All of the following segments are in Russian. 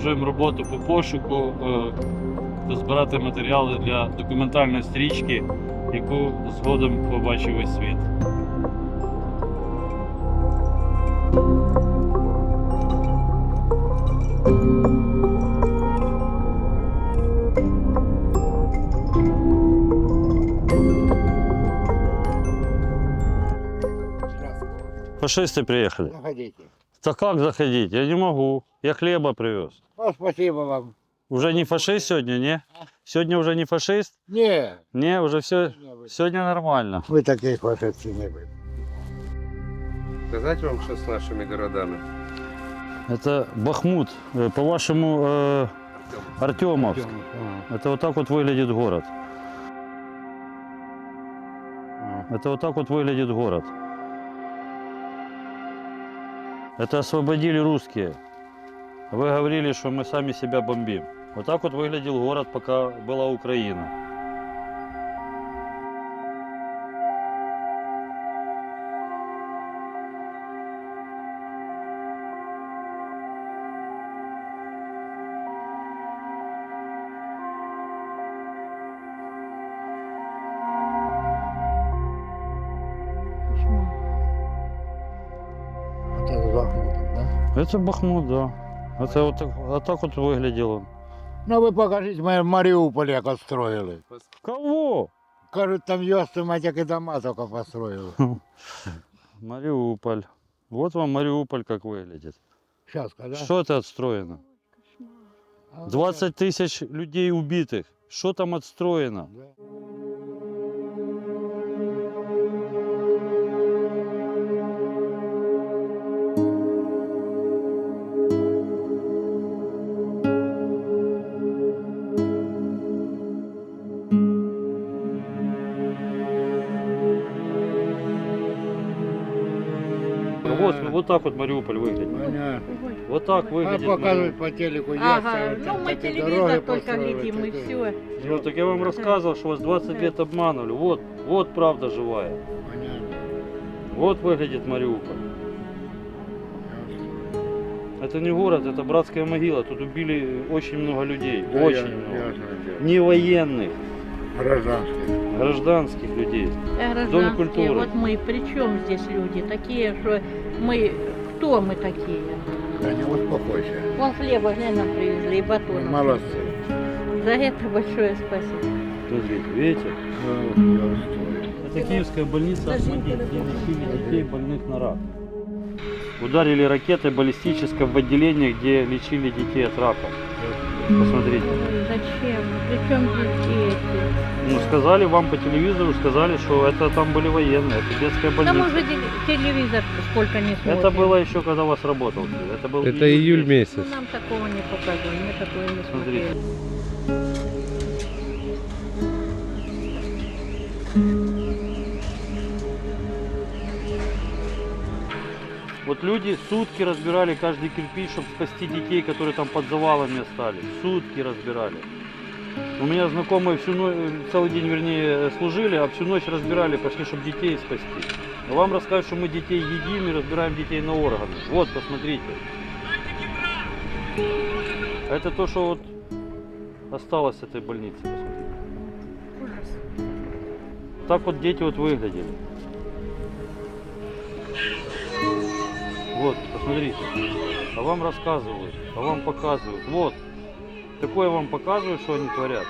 продовжуємо роботу по пошуку е, та збирати матеріали для документальної стрічки, яку згодом побачив весь світ. Фашисты приехали. Заходите. Да как заходить? Я не могу. Я хлеба привез. Ну, спасибо вам. Уже не фашист сегодня, не? Сегодня уже не фашист? Не, Не, уже все. Сегодня нормально. Вы такие фашисты не были. Сказать вам, что с нашими городами? Это Бахмут. Э, По-вашему, э, Артемовск. А, Это вот так вот выглядит город. а. Это вот так вот выглядит город. Это освободили русские. Вы говорили, что мы сами себя бомбим. Вот так вот выглядел город, пока была Украина. Это Бахмут, да. Это вот так, вот так вот выглядел он. Ну вы покажите, мы Мариуполь як отстроили. Кого? Кажуть, там ёсты, мать, як і дома только построили. Мариуполь. Вот вам Мариуполь как выглядит. Сейчас, когда? Что это отстроено? А вот 20 тысяч людей убитых. Что там отстроено? так, да. Вот, вот так вот Мариуполь выглядит. Понятно. Вот так А выглядит. показывают по телеку, Ага, ясно, ну мы телевизор только глядим и все. Ну, так я вам рассказывал, что вас 20 лет обманули. Вот, вот правда живая. Понятно. Вот выглядит Мариуполь. Это не город, это братская могила. Тут убили очень много людей. Да, очень я- много. ясно дело. Не военных, Гражданские. гражданских людей. Дом гражданские, культуры. вот мы, при чем здесь люди такие, что мы, кто мы такие? Да не успокойся. Вон хлеба глянь, нам привезли и батон. молодцы. За это большое спасибо. Смотрите, видите? Это киевская больница где лечили детей больных на рак. Ударили ракетой баллистической в отделение, где лечили детей от рака. Посмотрите. Ой, Зачем? При чем здесь дети? Ну, сказали вам по телевизору, сказали, что это там были военные, это детская больница. же теле- телевизор сколько не смотрим. Это было еще, когда у вас работал. Это был Это июль месяц. Ну, нам такого не показывали, мы такое не Смотрите. Вот люди сутки разбирали каждый кирпич, чтобы спасти детей, которые там под завалами остались. Сутки разбирали. У меня знакомые всю ночь, целый день, вернее, служили, а всю ночь разбирали, пошли, чтобы детей спасти. А вам рассказывают, что мы детей едим и разбираем детей на органы. Вот, посмотрите. Это то, что вот осталось с этой больницы. Посмотрите. Так вот дети вот выглядели. Вот, посмотрите. А вам рассказывают, а вам показывают. Вот. Такое вам показывают, что они творят.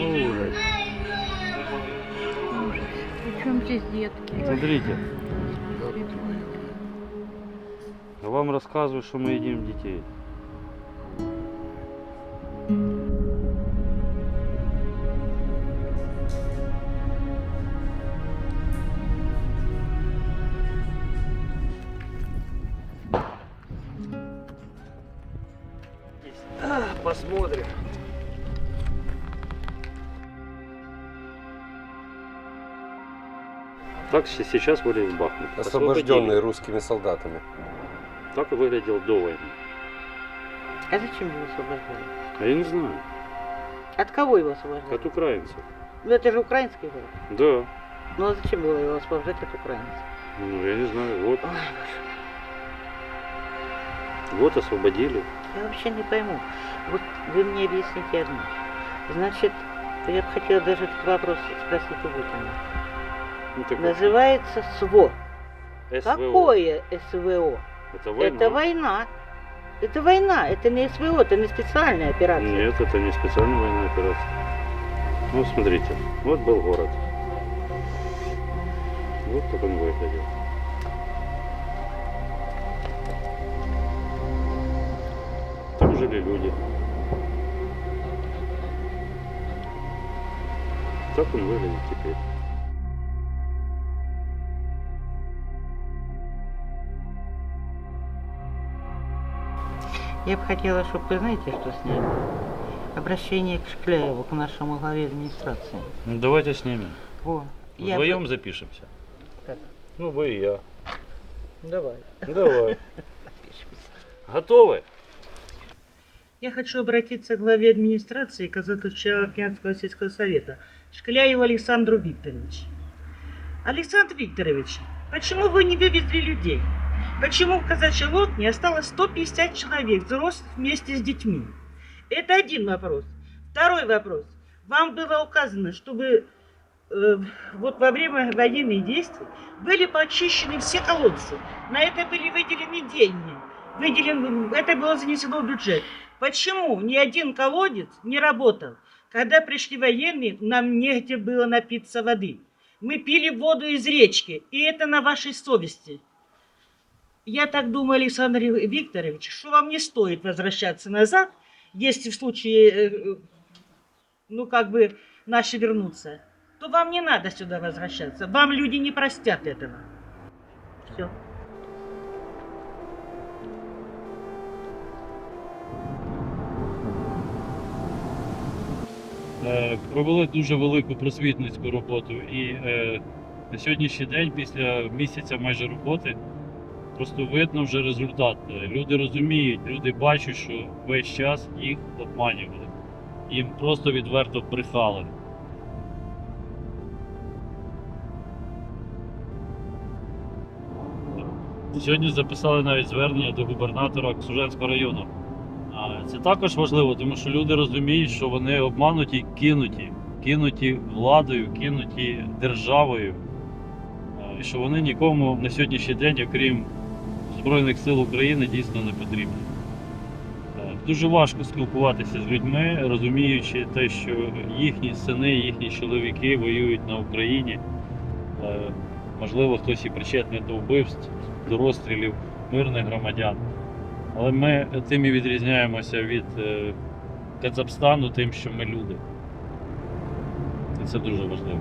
Ужас. При чем здесь детки? Смотрите. А вам рассказывают, что мы едим детей. Посмотрим. Так се- сейчас выглядит Бахмут. Освобожденные русскими солдатами. Так и выглядел до войны. А зачем его освобождали? А я не знаю. От кого его освобождали? От украинцев. Ну это же украинский город. Да. Ну а зачем было его освобождать от украинцев? Ну, я не знаю. Вот. Ой, боже. Вот освободили. Я вообще не пойму. Вот вы мне объясните одно. Значит, я бы хотела даже этот вопрос спросить у Путина. Ну, так Называется СВО. СВО. Какое СВО? Это война. Это война. Это война, это не СВО, это не специальная операция. Нет, это не специальная военная операция. Ну, смотрите, вот был город. Вот как он выглядел. Жили люди. Так он выглядит теперь. Я бы хотела, чтобы вы знаете, что сняли? Обращение к Шкляеву, к нашему главе администрации. Ну, давайте снимем. Во. Я Вдвоем бы- запишемся. Как? Ну, вы и я. Давай. Давай. Готовы? Я хочу обратиться к главе администрации Казахстанского сельского совета Шкляеву Александру Викторовичу. Александр Викторович, почему вы не вывезли людей? Почему в казачьей лодке осталось 150 человек, взрослых вместе с детьми? Это один вопрос. Второй вопрос. Вам было указано, чтобы э, вот во время военных действий были почищены все колодцы. На это были выделены деньги. Выделен, это было занесено в бюджет. Почему ни один колодец не работал? Когда пришли военные, нам негде было напиться воды. Мы пили воду из речки, и это на вашей совести. Я так думаю, Александр Викторович, что вам не стоит возвращаться назад, если в случае, э, ну как бы, наши вернутся, то вам не надо сюда возвращаться. Вам люди не простят этого. Все. Провели дуже велику просвітницьку роботу. І е, на сьогоднішній день, після місяця майже роботи, просто видно вже результат. Е, Люди розуміють, люди бачать, що весь час їх обманювали. Їм просто відверто брехали. Сьогодні записали навіть звернення до губернатора Ксуженського району. Це також важливо, тому що люди розуміють, що вони обмануті, кинуті, кинуті владою, кинуті державою, і що вони нікому на сьогоднішній день, окрім Збройних сил України, дійсно не потрібні. Дуже важко спілкуватися з людьми, розуміючи те, що їхні сини, їхні чоловіки воюють на Україні. Можливо, хтось і причетний до вбивств, до розстрілів мирних громадян. Але ми тим і відрізняємося від е, Казахстану тим, що ми люди. І це дуже важливо.